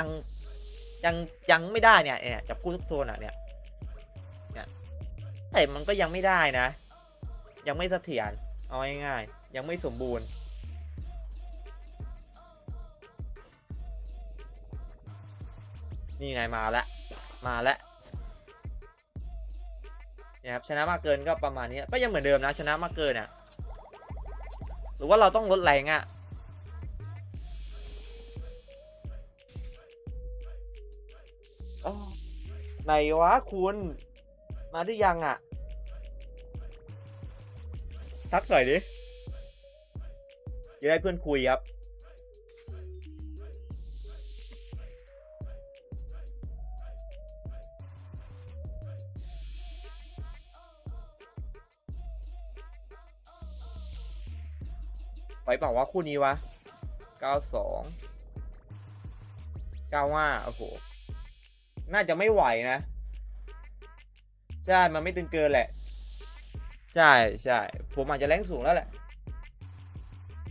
ยังยังยังไม่ได้เนี่ยเนี่ยจับคู่ทุกโซนอะเนี่ยเนี่ยแต่มันก็ยังไม่ได้นะ ยังไม่เสถียรเอาง่ายๆยังไม่สมบูรณ์นี่ไงมาแล้วมาแล้วเนี่ยครับชนะมากเกินก็ประมาณนี้ก็ยังเหมือนเดิมนะชนะมากเกินอะ หรือว่าเราต้องลดแรงอะ ไหนวะคุณ มาได้ยังอะ ทักหน่อยดิจะได้เพื่อนคุยครับ ไปเปล่าคู่นี้วะ 92 95 โอ้โห น่าจะไม่ไหวนะ ใช่ มันไม่ตึงเกินแหละ ใช่ใช่ผมอาจจะแรงสูงแล้วแหละ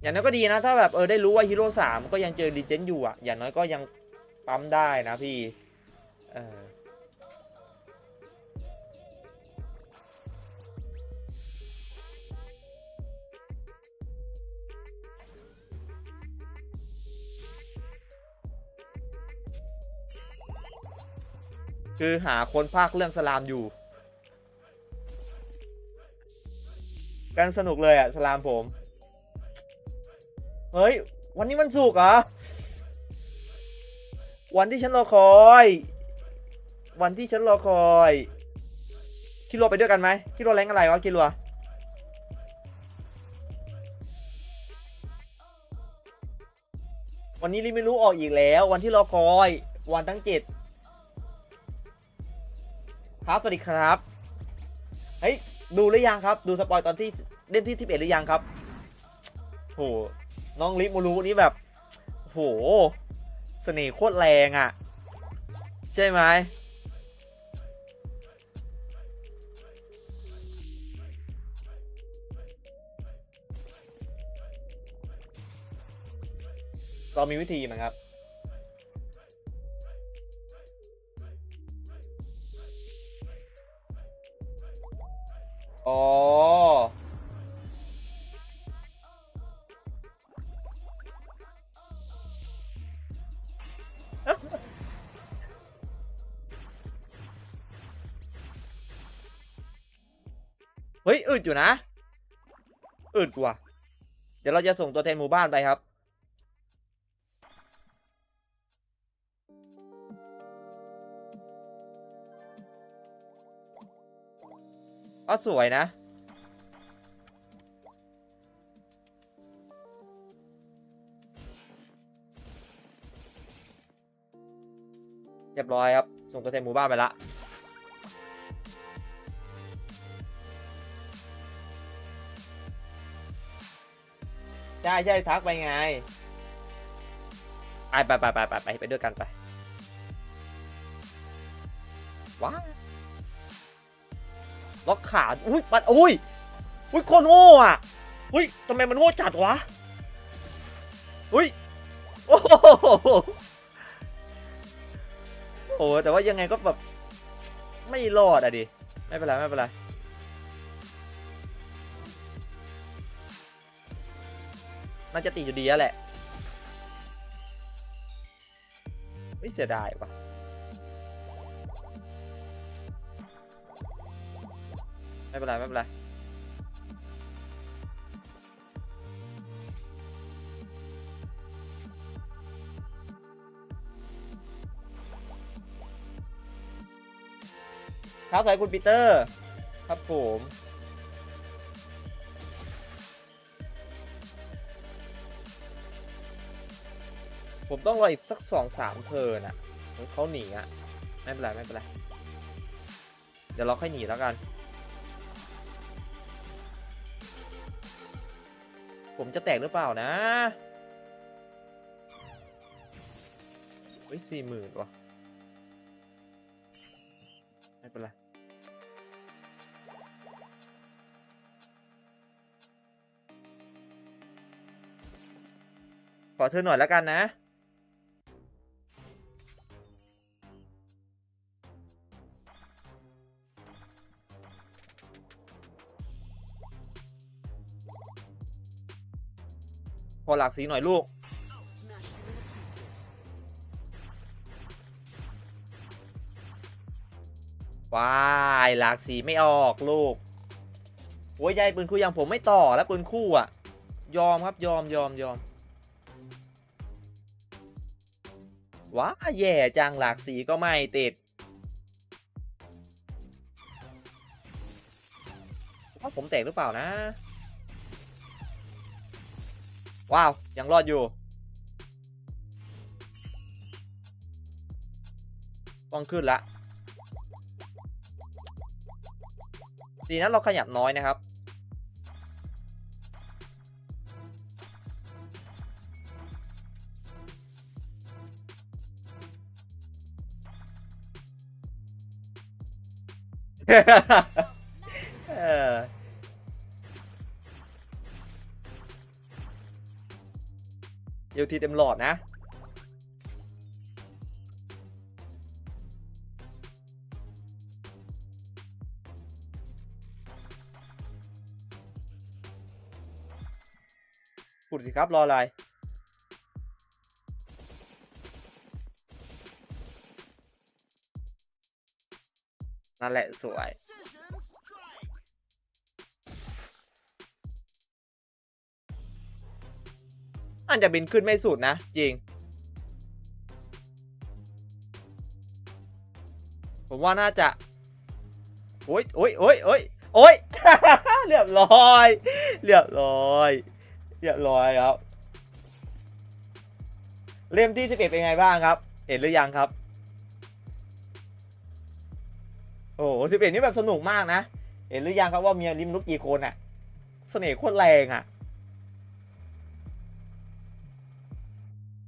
อย่างน้อยก็ดีนะ ถ้าแบบเออได้รู้ว่าฮีโร่สามก็ยังเจอดีเจนอยู่อะ อย่างน้อยก็ยังปั๊มได้นะพี่ เออ คือหาคนภาคเรื่องสลามอยู่ กันสนุกเลยอะสลามผม เฮ้ย วันนี้วันศุกร์เหรอ วันที่ฉันรอคอย วันที่ฉันรอคอยคิดรัวไปด้วยกันไหมคิดรัวแรงอะไรวะคิดรัวันนี้รีไม่รู้ออกอีกแล้ว วันที่รอคอย วันทั้งเจ็ด ครับสวัสดีครับ เฮ้ยดูหรือยังครับ ดูสปอยตอนที่เล่มที่11หรือยังครับโหน้องลิมูรุนี่แบบโหเสน่ห์โคตรแรงอะ่ะ ใช่ไหมเรามีวิธีมั้งครับ อ๋อ เฮ้ย อึดอยู่นะ อึดกว่า เดี๋ยวเราจะส่งตัวแทนหมู่บ้านไปครับ ก็สวยนะเรียบร้อยครับ ส่งตัวแทนหมู่บ้านไปละใช่ใช่ทักไปไงไปไปไปไปไปไปไปด้วยกันไปว้า ล็อกขาอุ้ยมันอุ้ยอุ้ยคนโง่อะอุ้ยทำไมมันโง่จัดวะอุ้ยโอ้โหโอ้โหแต่ว่ายังไงก็แบบไม่รอดอะดิไม่เป็นไรไม่เป็นไรน่าจะติดอยู่ดีแล้วแหละไม่เสียดายว่ะ ไม่เป็นไรไม่เป็นไรครับสวัสดีคุณปีเตอร์ ครับผมผมต้องรออีกสักสองสามเทิร์นอะเขาหนีอะ ไม่เป็นไร ไม่เป็นไร เดี๋ยวเราค่อยหนีแล้วกัน ผมจะแตกหรือเปล่านะเฮ้ยสี่หมื่นวะไม่เป็นไรขอเธอหน่อยแล้วกันนะ อหลากสีหน่อยลูก ว้ายหลากสีไม่ออกลูกโอ้ยยายปืนคู่ยังผมไม่ต่อแล้วปืนคู่อะ ยอมครับยอมยอมยอมว้าแย่จังหลากสีก็ไม่ติดว่าผมแตกหรือเปล่านะ ว้าว ยังรอดอยู่ ต้องขึ้นละ ดีนะเราขยับน้อยนะครับเเดี๋ยทีเต็มหลอดนะพูดสิครับ รออะไรนั่นแหละสวย อันจะบินขึ้นไม่สุดนะ จริง ผมว่าน่าจะ โอ้ยโอ้ยโอ้ยโอ้ยโอ้ยเรียบร้อย เรียบร้อย เรียบร้อยครับ เล่มที่ 11 เป็นไงบ้างครับ เห็นหรือยังครับ โอ้โห11 นี่แบบสนุกมากนะ เห็นหรือยังครับว่ามีริมนุกกี่คนอะเสน่ห์โคตรแรงอะ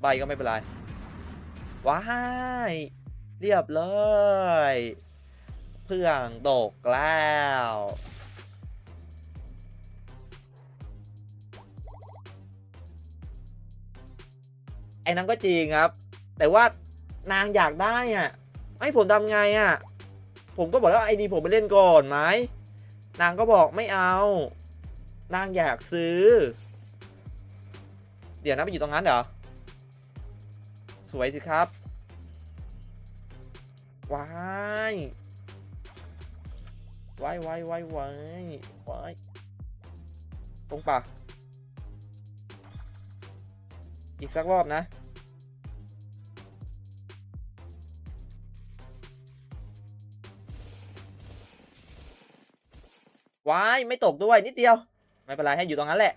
ใบก็ไม่เป็นไร ว้ายเรียบเลยเพื่องตกแล้วไอ้นั้นก็จริงครับ แต่ว่านางอยากได้อะให้ผมทำไงอะ ผมก็บอกแล้วไอ้ดีผมไปเล่นก่อนไหม นางก็บอกไม่เอา นางอยากซื้อ เดี๋ยวนะไปอยู่ตรงนั้นเหรอ สวยสิครับ ว้ายว้ายว้ายว้ายว้ายว้ายตรงป่ะ อีกสักรอบนะ ว้าย ไม่ตกด้วยนิดเดียว ไม่เป็นไรให้อยู่ตรงนั้นแหละ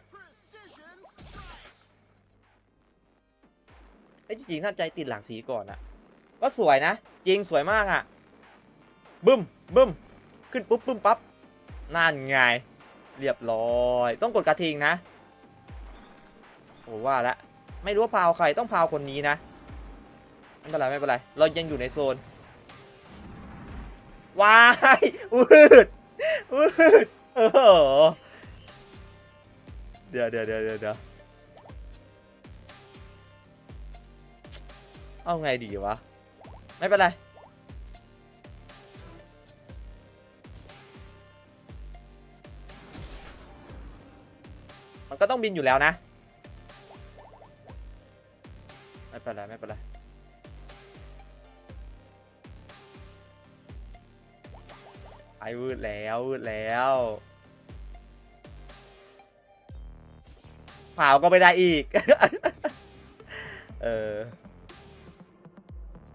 อ้จริงๆถ้าใจติดหลังสีก่อนอะก็สวยนะ จริงสวยมากอะบึ้มบึ้มขึ้นปุ๊บบึ้มปั๊บนั่นไง เรียบร้อย ต้องกดกระทิงนะโอ้ว่าละไม่รู้ว่าพาวใครต้องพาวคนนี้นะไม่เป็นไรไม่เป็นไรเรายังอยู่ในโซนวายวืดวืดโอ้โหเดี๋ยวเดี๋ยวเดี๋ยวเดี๋ยว เอาไงดีวะ ไม่เป็นไร มันก็ต้องบินอยู่แล้วนะ ไม่เป็นไร ไม่เป็นไรไอ้วืดแล้ววืดแล้วเผาก็ไม่ได้อีก เออ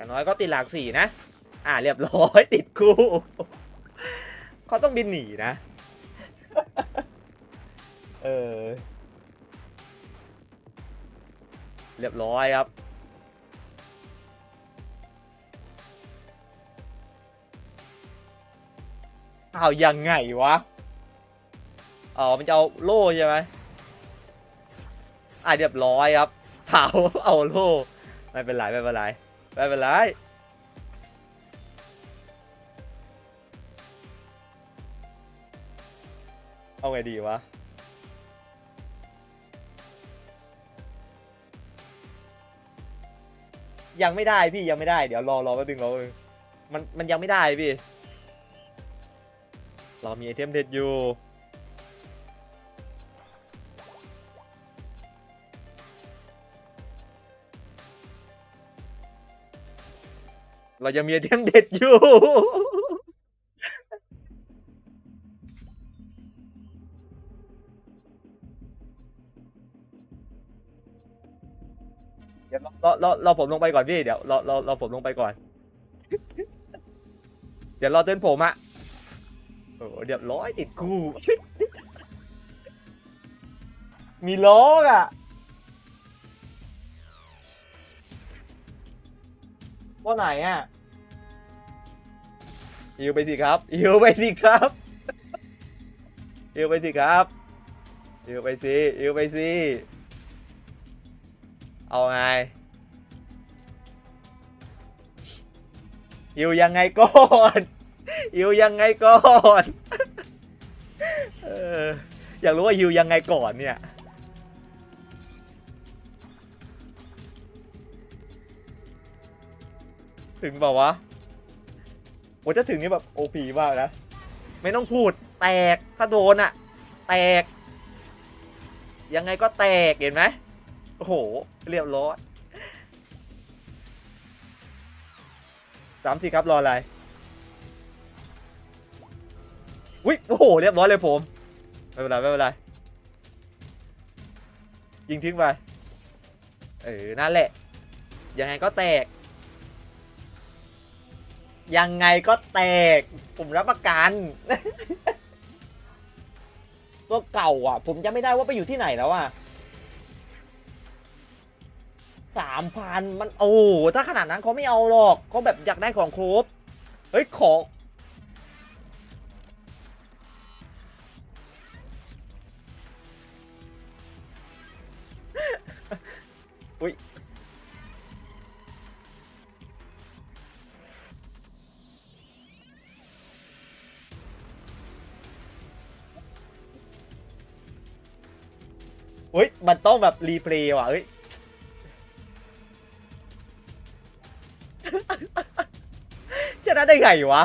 อย่างน้อยก็ติดหลากสี่นะ อ่าเรียบร้อยติดคู่เขาต้องบินหนีนะ เออ เรียบร้อยครับเอายังไงวะ อ๋อ มันจะเอาโล่ใช่ไหมอ่าเรียบร้อยครับเผาเอาโลไม่เป็นไร ไม่เป็นไร ไม่เป็นไรเอาไงดีวะ ยังไม่ได้พี่ยังไม่ได้เดี๋ยวรอรอแป๊บนึงรอแป๊บนึงมันมันยังไม่ได้พี่ เรามีไอเทมเด็ดอยู่ เรายังมีไอเทมเด็ดอยู่ เดี๋ยวเรอรอรอผมลงไปก่อนพี่ เดี๋ยวเรอรอรอผมลงไปก่อน เดี๋ยวรอเต้นผมอะโอ้เดี๋ยวร้อยติดกู มีล้ออะ ว่าไหนอะอิวไปสิครับอิวไปสิครับอิวไปสิครับอิวไปสิอิวไปสิเอาไงอิวยังไงก่อนอิวยังไงก่อนเอออยากรู้ว่าฮิวยังไงก่อนเนี่ย ถึงเปล่าวะโอ้จะถึงนี่แบบโอพีมากนะ ไม่ต้องพูด แตก ถ้าโดนอะแตก ยังไงก็แตก เห็นไหมโอ้โห เรียบร้อยสามสี่ครับ รออะไรอุ้ยโอ้โห เรียบร้อยเลยผม ไม่เป็นไร ไม่เป็นไร ยิงทิ้งไป เออ นั่นแหละ ยังไงก็แตก ยังไงก็แตก ผมรับประกัน ตัวเก่าอะ ผมจะไม่ได้ว่าไปอยู่ที่ไหนแล้วอะสามพันมันโอ้ถ้าขนาดนั้นเขาไม่เอาหรอกเขาแบบอยากได้ของครบ เฮ้ย ของอุ้ย มันต้องแบบรีเพลย์ว่ะเฮ้ยชนะได้ไงวะ